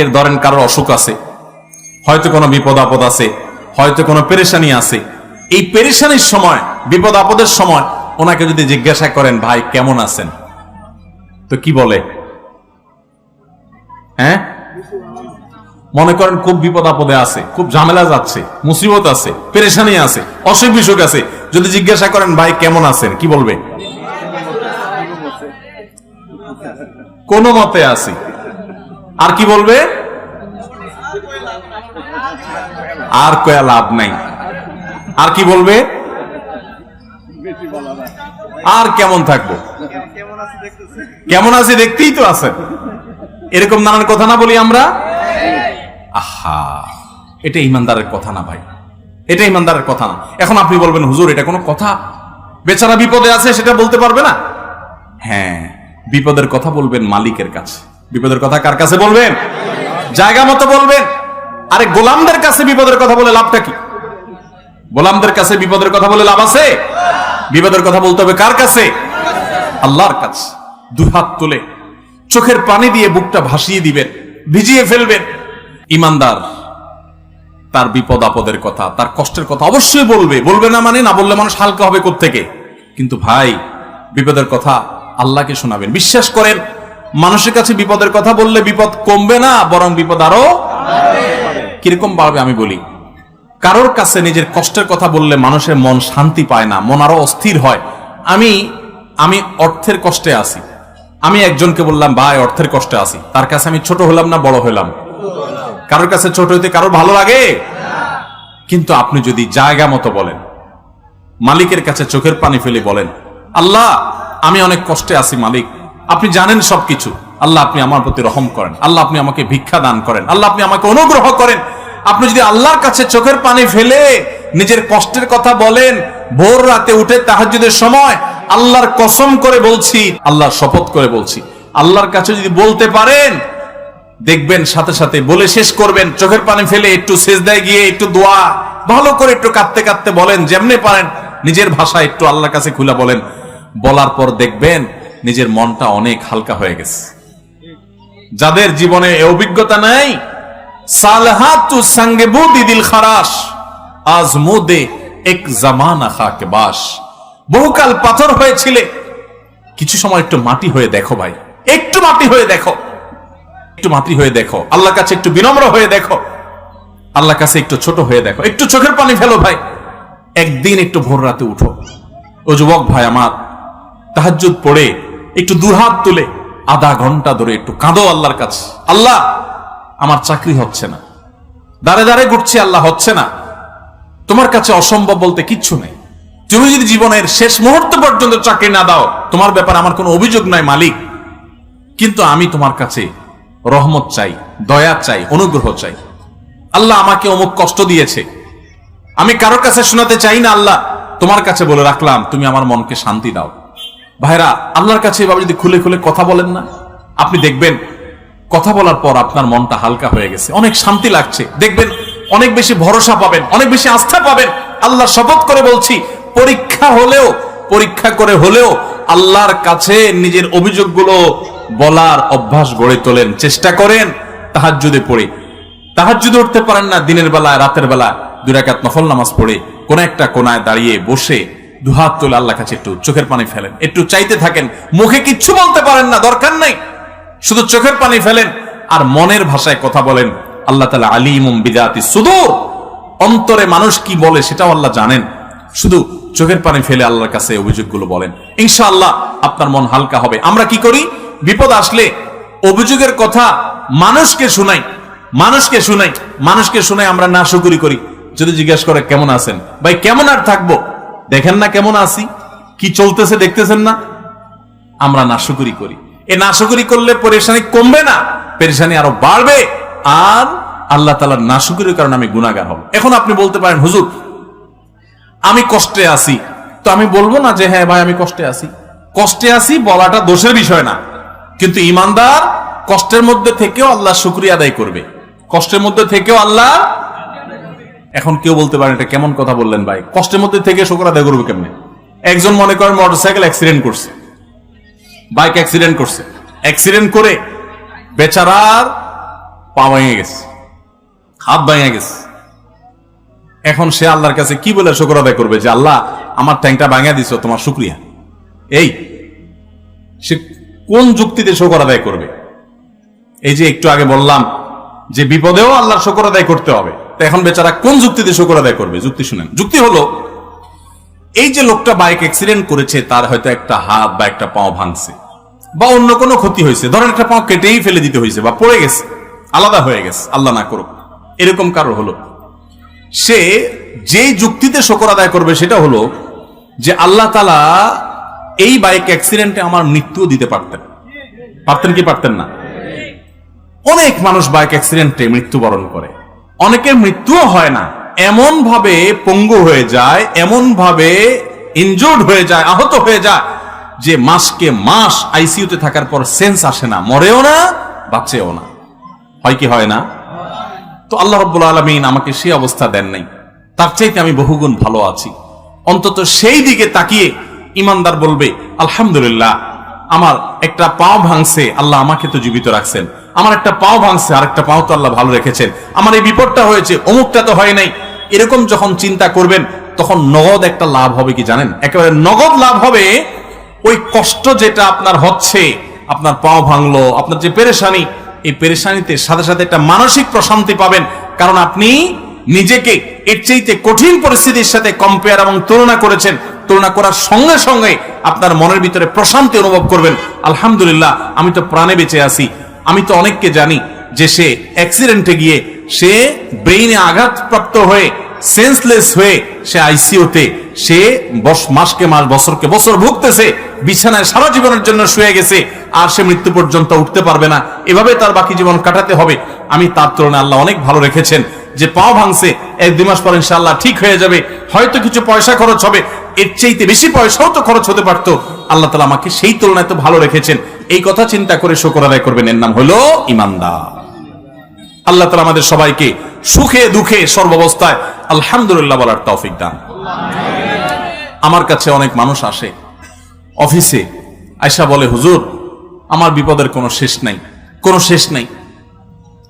অনেকের ধরেন কারোর অসুখ আছে, হয়তো কোনো বিপদ আপদ আছে, হয়তো কোনো পেরেশানি আছে। এই পেরেশানির সময়, বিপদ আপদের সময় ওনাকে যদি জিজ্ঞাসা করেন, ভাই, কেমন আছেন? তো কি বলে? হ্যাঁ? মনে করেন খুব বিপদ আপদে আছে, খুব ঝামেলা যাচ্ছে, মুসিবত আছে, পেরেশানি আছে, অসুখ বিসুখ আছে। যদি জিজ্ঞাসা করেন, ভাই, কেমন আছেন? কি বলবে? কোন মতে আছি। আর কি বলবে? আর কয়া লাভ নাই। আর কি বলবে? আর কেমন থাকব? কেমন আছে দেখতেই তো আছে এরকম নানান কথা না বলি আমরা? আহা, এটা ইমানদারের কথা না ভাই। এটা ইমানদারের কথা না। এখন আপনি বলবেন, হুজুর, এটা কোনো কথা? বেচারা বিপদে আছে, সেটা বলতে পারবে না? হ্যাঁ বিপদের কথা বলবেন মালিকের কাছে। বিপদের কথা কার কাছে বলবেন? জায়গা মতো বলবেন। আরে গোলামদের কাছে বিপদের কথা বলে লাভটা কি? গোলামদের কাছে বিপদের কথা বলে লাভ আছে? বিপদের কথা বলতে হবে কার কাছে? আল্লাহর কাছে। দুই হাত তুলে চোখের পানি দিয়ে বুকটা ভাসিয়ে দিবেন, ভিজিয়ে ফেলবেন। ইমানদার, তার বিপদ আপদের কথা, তার কষ্টের কথা অবশ্যই বলবে। বলবে না মানে না বললে মানুষ হালকা হবে থেকে কিন্তু ভাই, বিপদের কথা আল্লাহকে শোনাবেন, বিশ্বাস করেন। মানুষের কাছে বিপদের কথা বললে বিপদ কমবে না, বরং বিপদ আরও কীরকম বাড়বে আমি বলি। কারোর কাছে নিজের কষ্টের কথা বললে মানুষের মন শান্তি পায় না, মন আরও অস্থির হয়। আমি আমি অর্থের কষ্টে আছি। আমি একজনকে বললাম, ভাই, অর্থের কষ্টে আছি। তার কাছে আমি ছোট হলাম না, বড় হলাম? কারোর কাছে ছোট হইতে কারোর ভালো লাগে? কিন্তু আপনি যদি জায়গা মতো বলেন, মালিকের কাছে চোখের পানি ফেলে বলেন, আল্লাহ, আমি অনেক কষ্টে আছি, মালিক। আপনি জানেন সবকিছু। আল্লাহ আপনি আমার প্রতি রহম করেন। আল্লাহ আপনি আমাকে ভিক্ষা দান করেন। আল্লাহ আপনি আমাকে অনুগ্রহ করেন। আপনি যদি আল্লাহর কাছে চোখের পানি ফেলে নিজের কষ্টের কথা বলেন, ভোর রাতে উঠে তাহাজ্জুদের সময় আল্লাহর কসম করে বলছি, আল্লাহর শপথ করে বলছি, আল্লাহর কাছে যদি বলতে পারেন, দেখবেন সাথে সাথে বলে শেষ করবেন, চোখের পানি ফেলে একটু সেজদায় গিয়ে একটু দোয়া, ভালো করে একটু কাঁদতে কাঁদতে বলেন, যেমনি পারেন, নিজের ভাষা একটু আল্লাহর কাছে খুলে বলেন। বলার পর দেখবেন নিজের মনটা অনেক হালকা হয়ে গেছে। যাদের জীবনে অভিজ্ঞতা নাই এক জামানা বহুকাল পাথর হয়েছিলে, কিছু সময় একটু মাটি হয়ে দেখো ভাই, একটু মাটি হয়ে দেখো, একটু মাতৃ হয়ে দেখো, আল্লাহর কাছে একটু বিনম্র হয়ে দেখো, আল্লাহর কাছে একটু ছোট হয়ে দেখো, একটু চোখের পানি ফেলো ভাই, একদিন একটু ভোর রাতে উঠো। ও যুবক ভাই আমার, তাহাজ্জুদ পড়ে একটু দুহাত তুলে আধা ঘণ্টা ধরে একটু কাঁদো আল্লাহর কাছে। আল্লাহ, আমার চাকরি হচ্ছে না। দাঁড়ে দাঁড়ে ঘুরছি, আল্লাহ হচ্ছে না। তোমার কাছে অসম্ভব বলতে কিচ্ছু নেই। তুমি যদি জীবনের শেষ মুহূর্ত পর্যন্ত চাকরি না দাও, তোমার ব্যাপারে আমার কোনো অভিযোগ নাই, মালিক। কিন্তু আমি তোমার কাছে রহমত চাই, দয়া চাই, অনুগ্রহ চাই। আল্লাহ আমাকে অমুক কষ্ট দিয়েছে। আমি কারোর কাছে শোনাতে চাই না, আল্লাহ। তোমার কাছে বলে রাখলাম, তুমি আমার মনকে শান্তি দাও। ভাইরা, আল্লাহর কাছে এভাবে যদি খুলে খুলে কথা বলেন না, আপনি দেখবেন কথা বলার পর আপনার মনটা হালকা হয়ে গেছে। অনেক শান্তি লাগছে। দেখবেন অনেক বেশি ভরসা পাবেন, অনেক বেশি আস্থা পাবেন। আল্লাহ শপথ করে বলছি, পরীক্ষা হলেও, পরীক্ষা করে হলেও আল্লাহর কাছে নিজের অভিযোগগুলো বলার অভ্যাস গড়ে তোলেন। চেষ্টা করেন তাহার যদি পড়ে। তাহার যদি উঠতে পারেন না, দিনের বেলায়, রাতের বেলা দুরাকাত নফল নামাজ পড়ে। কোন একটা কোনায় দাঁড়িয়ে বসে দুহাত তুলে আল্লাহ কাছে একটু চোখের পানি ফেলেন। একটু চাইতে থাকেন, মুখে কিচ্ছু বলতে পারেন না, দরকার নাই। শুধু চোখের পানি ফেলেন আর মনের ভাষায় কথা বলেন, আল্লাহ তালা আলিমুম বিদাতি সুদূর। অন্তরে মানুষ কি বলে সেটাও আল্লাহ জানেন। শুধু চোখের পানি ফেলে আল্লাহর কাছে অভিযোগগুলো বলেন। ইনশাআল্লাহ আপনার মন হালকা হবে। আমরা কি করি? বিপদ আসলে অভিযোগের কথা মানুষকে শুনাই মানুষকে শুনাই মানুষকে শুনাই আমরা না শুকুরি করি। যদি জিজ্ঞাসা করে কেমন আছেন? ভাই, কেমন আর থাকব? দেখেন না কেমন আছি? কি চলতেছে দেখতেছেন না? আমরা নাশুকুরি করি। এ নাশুকুরি করলে পরেশানি কমবে না, পরেশানি আরও বাড়বে। আর আল্লাহ তালার নাশুকুরির কারণে আমি গুণাগার হব। এখন আপনি বলতে পারেন, হুজুর, আমি কষ্টে আছি। তো আমি বলব না যে হ্যাঁ ভাই, আমি কষ্টে আছি। কষ্টে আছি বলাটা দোষের বিষয় না। কিন্তু ইমানদার কষ্টের মধ্যে থেকেও আল্লাহ শুক্রিয়া আদায় করবে। কষ্টের মধ্যে থেকেও আল্লাহ এখন কেউ বলতে পারেন এটা কেমন কথা বললেন ভাই। কষ্টের মধ্যে থেকে শুক্র আদায় করবে কেমনে? একজন মনে করেন মোটরসাইকেল অ্যাক্সিডেন্ট করছে। বাইক অ্যাক্সিডেন্ট করছে। অ্যাক্সিডেন্ট করে বেচারার পা ভেঙে গেছে। হাত ভেঙে গেছে। এখন সে আল্লাহর কাছে কি বলে শোকর আদায় করবে যে, আল্লাহ, আমার ট্যাংটা ভাঙা দিছো, তোমার শুক্রিয়া। এই, সে কোন যুক্তিতে শুকর আদায় করবে? এই যে একটু আগে বললাম যে বিপদেও আল্লাহর শোকর আদায় করতে হবে। এখন বেচারা কোন যুক্তিতে শুকর আদায় করবে? যুক্তি শুনেন। যুক্তি হলো, এই যে লোকটা বাইক অ্যাক্সিডেন্ট করেছে, তার হয়তো একটা হাত বা একটা পাও ভাঙছে, বা অন্য কোনো ক্ষতি হয়েছে। ধরেন একটা পাও কেটেই ফেলে দিতে হয়েছে, বা পড়ে গেছে, আলাদা হয়ে গেছে, আল্লাহ না করুক। এরকম কারও হলো। সে যে যুক্তিতে শকর আদায় করবে, সেটা হলো যে আল্লাহ তালা এই বাইক অ্যাক্সিডেন্টে আমার মৃত্যু দিতে পারতেন। পারতেন কি পারতেন না? অনেক মানুষ বাইক অ্যাক্সিডেন্টে মৃত্যুবরণ করে। অনেকের মৃত্যুও হয় না। এমন ভাবে পঙ্গু হয়ে যায় এমন ভাবে ইনজোর্ড হয়ে যায়, আহত হয়ে যায়, যে মাসকে মাস আইসিইউতে থাকার পর সেন্স আসে না, মরেও না, বাঁচেও না। হয় কি হয় না? তো আল্লাহ রব্বুল আলমিন আমাকে সেই অবস্থা দেন নাই। তার চাইতে আমি বহুগুণ ভালো আছি। অন্তত সেই দিকে তাকিয়ে ইমানদার বলবে, আলহামদুলিল্লাহ, আমার একটা পাও ভাঙছে, আল্লাহ আমাকে তো জীবিত রাখছেন। আমার একটা পাও ভাঙছে, আর একটা পাও তো আল্লাহ ভালো রেখেছেন। আমার এই বিপদটা হয়েছে, অমুকটা তো হয় নাই। এরকম যখন চিন্তা করবেন, তখন নগদ একটা লাভ হবে কি জানেন? একেবারে নগদ লাভ হবে, ওই কষ্ট যেটা আপনার হচ্ছে, আপনার পাও ভাঙলো, আপনার যে পেরেশানি, এই পেরেশানিতে সাথে সাথে একটা মানসিক প্রশান্তি পাবেন। কারণ আপনি নিজেকে এর চাইতে কঠিন পরিস্থিতির সাথে কম্পেয়ার এবং তুলনা করেছেন। তুলনা করার সঙ্গে সঙ্গে আপনার মনের ভিতরে প্রশান্তি অনুভব করবেন। আলহামদুলিল্লাহ, আমি তো প্রাণে বেঁচে আছি। আমি তো অনেককে জানি যে সে অ্যাক্সিডেন্টে গিয়ে সে ব্রেইনে আঘাতপ্রাপ্ত হয়ে সেন্সলেস হয়ে সে আইসিওতে সে মাসকে মাস, বছরকে বছর ভুগতেছে, বিছানায় সারা জীবনের জন্য শুয়ে গেছে, আর সে মৃত্যু পর্যন্ত উঠতে পারবে না। এভাবে তার বাকি জীবন কাটাতে হবে। আমি তার তুলনায় আল্লাহ অনেক ভালো রেখেছেন যে পাও ভাঙছে, এক দুই মাস পর ইনশাআল্লাহ ঠিক হয়ে যাবে। হয়তো কিছু পয়সা খরচ হবে, এর চাইতে বেশি পয়সাও তো খরচ হতে পারতো। আল্লাহ তালা আমাকে সেই তুলনায় তো ভালো রেখেছেন। এই কথা চিন্তা করে শোকর আদায় করবেন। এর নাম হলো ইমানদার। আল্লাহ তালা আমাদের সবাইকে সুখে, দুঃখে, সর্বাবস্থায় আলহামদুলিল্লাহ বলার তৌফিক দান। আমার কাছে অনেক মানুষ আসে, অফিসে আয়সা বলে, হুজুর, আমার বিপদের কোনো শেষ নাই, কোনো শেষ নাই।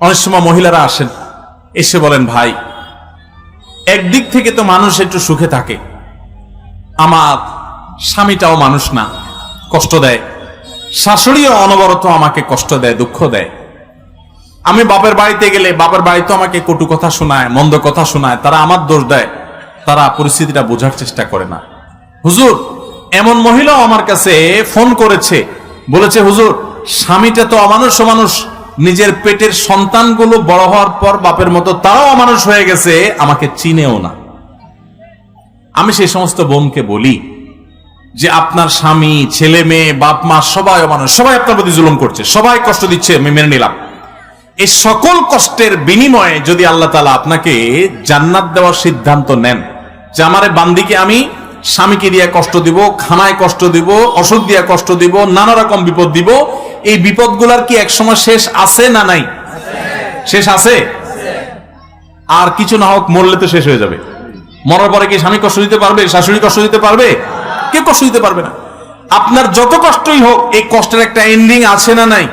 অনেক সময় মহিলারা আসেন, এসে বলেন, ভাই, একদিক থেকে তো মানুষ একটু সুখে থাকে, আমার স্বামীটাও মানুষ না, কষ্ট দেয়। শাশুড়িও অনবরত আমাকে কষ্ট দেয়, দুঃখ দেয়। আমি বাপের বাড়িতে গেলে বাপের বাড়িতে আমাকে কটু কথা শোনায়, মন্দ কথা শোনায়, তারা আমার দোষ দেয়, তারা পরিস্থিতিটা বোঝার চেষ্টা করে না। হুজুর, এমন মহিলাও আমার কাছে ফোন করেছে, বলেছে, হুজুর, স্বামীটা তো অমানুষ মানুষ নিজের পেটের সন্তানগুলো বড় হওয়ার পর বাপের মতো তারাও অমানুষ হয়ে গেছে, আমাকে চিনেও না। আমি সেই সমস্ত বোনকে বলি যে আপনার স্বামী, ছেলে, মেয়ে, বাপ, মা, সবাই অমানুষ, সবাই আপনার প্রতি জুলুম করছে, সবাই কষ্ট দিচ্ছে, আমি মেনে নিলাম। এই সকল কষ্টের বিনিময়ে যদি আল্লাহ তালা আপনাকে জান্নাত দেওয়ার সিদ্ধান্ত নেন, যে আমারে বান্দিকে আমি স্বামীকে দিয়ে কষ্ট দিব, খানায় কষ্ট দিব অসুখ দিয়ে কষ্ট দিব, নানা রকম বিপদ দিব, এই বিপদগুলার কি একসময় শেষ আছে না নাই? শেষ আছে? আর কিছু না হোক, মরলে তো শেষ হয়ে যাবে। মরার পরে কি স্বামী কষ্ট দিতে পারবে? শাশুড়ি কষ্ট দিতে পারবে? কে কষ্ট দিতে পারবে না। আপনার যত কষ্টই হোক, এই কষ্টের একটা এন্ডিং আছে না নাই?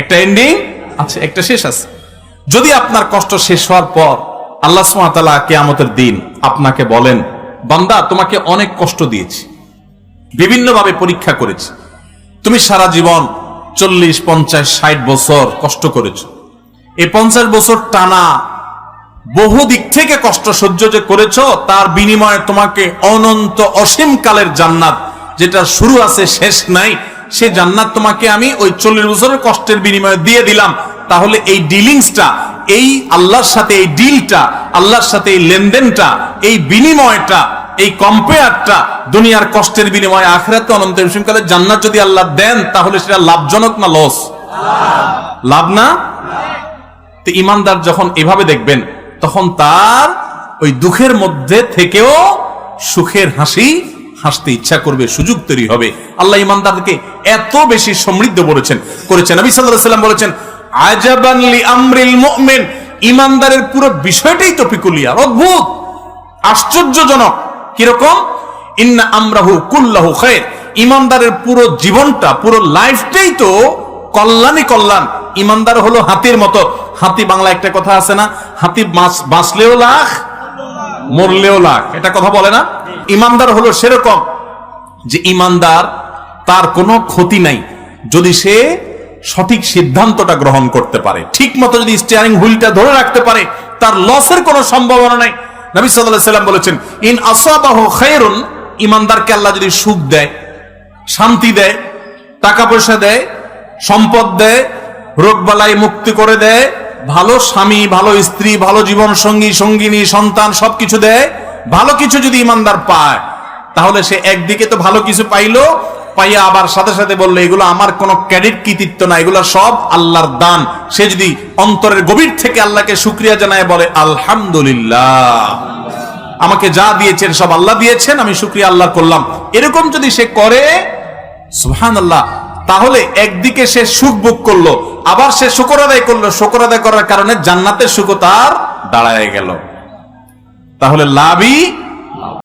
একটা এন্ডিং আছে, একটা শেষ আছে। যদি আপনার কষ্ট শেষ হওয়ার পর আল্লাহ সুমাতালা কেয়ামতের দিন আপনাকে বলেন, বান্দা, তোমাকে অনেক কষ্ট দিয়েছি, বিভিন্নভাবে পরীক্ষা করেছি। তুমি সারা জীবন চল্লিশ, পঞ্চাশ, ষাট বছর কষ্ট করেছ। এই পঞ্চাশ বছর টানা বহু দিক থেকে কষ্ট সহ্য যে করেছ, তার বিনিময়ে তোমাকে অনন্ত অসীম কালের জান্নাত যেটা শুরু আছে, শেষ নাই, সে জান্নাত তোমাকে আমি ওই চল্লিশ বছরের কষ্টের বিনিময়ে দিয়ে দিলাম। তাহলে এই ডিলিংসটা, এই আল্লাহর সাথে এই ডিলটা, আল্লাহর সাথে এই লেনদেনটা, এই বিনিময়টা, এই কম্পেয়ারটা দুনিয়ার কষ্টের বিনিময়ে, আখেরাতে অনন্ত কালে জান্নাত যদি আল্লাহ দেন, তাহলে সেটা লাভজনক না লস লাভ না? ইমানদার যখন এভাবে দেখবেন তখন তার ওই দুঃখের মধ্যে থেকেও সুখের হাসি হাসতে ইচ্ছা করবে, সুযোগ তৈরি হবে। আল্লাহ ইমানদারকে এত বেশি সমৃদ্ধ বলেছেন, করেছেন। নবী সাল্লাল্লাহু বলেছেন আমরিল ইমানদারের পুরো বিষয়টাই তো পিকুলিয়ার, অদ্ভুত, আশ্চর্যজনক। কীরকম? ইন্না আমরাহু কুল্লাহু খায়র ইমানদারের পুরো জীবনটা, পুরো লাইফটাই তো কল্যাণই কল্যাণ। ইমানদার হলো হাতির মতো। হাতি বাংলা একটা কথা আছে না, হাতি বাঁচ- বাঁচলেও লাখ, মরলেও লাখ। এটা কথা বলে না? ইমানদার হলো সেরকম যে ইমানদার, তার কোনো ক্ষতি নাই। যদি সে সঠিক সিদ্ধান্তটা গ্রহণ করতে পারে, ঠিক মতো যদি স্টিয়ারিং হুইলটা ধরে রাখতে পারে, তার লসের কোনো সম্ভাবনা নাই। নবী সাল্লাম বলেছেন, ইন আসাবাহু খায়রুন ইমানদারকে আল্লাহ যদি সুখ দেয়, শান্তি দেয়, টাকা পয়সা দেয়, সম্পদ দেয় রোগবালাই মুক্তি করে দেয়, ভালো স্বামী, ভালো স্ত্রী, ভালো জীবন সঙ্গী, সঙ্গিনী, সন্তান সবকিছু দেয়, ভালো কিছু যদি ইমানদার পায়, তাহলে সে একদিকে তো ভালো কিছু পাইলো, পাইয়া আবার সাথে সাথে বলল, এগুলো আমার কোনো ক্রেডিট কৃতিত্ব না, এগুলো সব আল্লাহর দান। সে যদি অন্তরের গভীর থেকে আল্লাহকে শুক্রিয়া জানায়, বলে, আলহামদুলিল্লাহ, আমাকে যা দিয়েছেন সব আল্লাহ দিয়েছেন, আমি শুক্রিয়া আল্লাহ করলাম। এরকম যদি সে করে সুহান আল্লাহ তাহলে একদিকে সে সুখ বুক করল, আবার সে শুকর আদায় করল। শুকর আদায় করার কারণে জান্নাতের সুখ তার দাঁড়ায় গেল। তাহলে লাভই